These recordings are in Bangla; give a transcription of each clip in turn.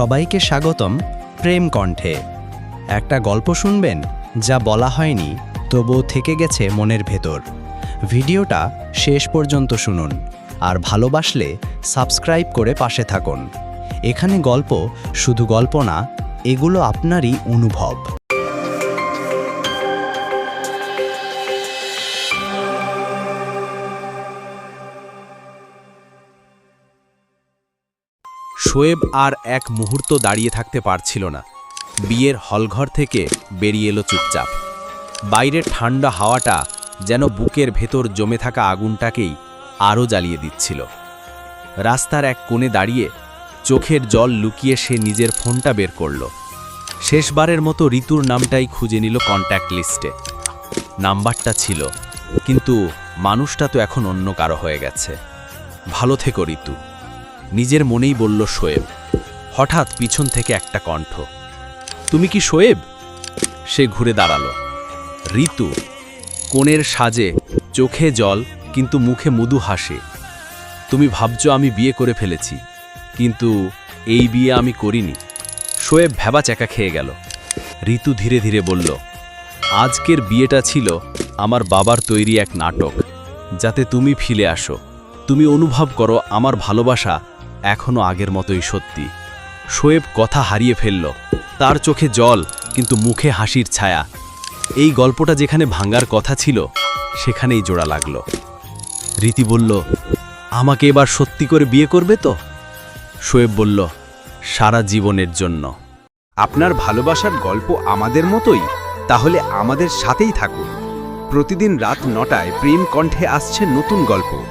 সবাইকে স্বাগতম প্রেম কণ্ঠে। একটা গল্প শুনবেন যা বলা হয়নি, তবুও থেকে গেছে মনের ভেতর। ভিডিওটা শেষ পর্যন্ত শুনুন আর ভালোবাসলে সাবস্ক্রাইব করে পাশে থাকুন। এখানে গল্প শুধু গল্প না, এগুলো আপনারই অনুভব। শোয়েব আর এক মুহূর্ত দাঁড়িয়ে থাকতে পারছিল না। বিয়ের হলঘর থেকে বেরিয়ে এলো চুপচাপ। বাইরের ঠান্ডা হাওয়াটা যেন বুকের ভেতর জমে থাকা আগুনটাকেই আরও জ্বালিয়ে দিচ্ছিল। রাস্তার এক কোণে দাঁড়িয়ে চোখের জল লুকিয়ে সে নিজের ফোনটা বের করল। শেষবারের মতো ঋতুর নামটাই খুঁজে নিল কন্ট্যাক্ট লিস্টে নাম্বারটা ছিল, কিন্তু মানুষটা তো এখন অন্য কারও হয়ে গেছে। ভালো থেকো, ঋতু। নিজের মনেই বলল, শোয়েব, হঠাৎ পিছন থেকে একটা কণ্ঠ। তুমি কি শোয়েব? সে ঘুরে দাঁড়াল। ঋতু, কোণের সাজে চোখে জল, কিন্তু মুখে মৃদু হাসে। তুমি ভাবছ আমি বিয়ে করে ফেলেছি, কিন্তু এই বিয়ে আমি করিনি। শোয়েব ভেবা চেকা খেয়ে গেল। ঋতু ধীরে ধীরে বলল, আজকের বিয়েটা ছিল আমার বাবার তৈরি এক নাটক। যাতে তুমি ফিরে আসো। তুমি অনুভব করো আমার ভালোবাসা এখনও আগের মতোই সত্যি। শোয়েব কথা হারিয়ে ফেলল। তার চোখে জল, কিন্তু মুখে হাসির ছায়া। এই গল্পটা যেখানে ভাঙ্গার কথা ছিল, সেখানেই জোড়া লাগল। রীতি বলল, আমাকে এবার সত্যি করে বিয়ে করবে তো? শোয়েব বলল, সারা জীবনের জন্য। আপনার ভালোবাসার গল্প আমাদের মতোই? তাহলে আমাদের সাথেই থাকুন। প্রতিদিন রাত নটায় প্রেম কণ্ঠে আসছে নতুন গল্প।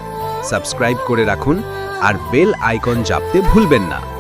সাবস্ক্রাইব করে রাখুন। আর বেল আইকন জাপতে ভুলবেন না।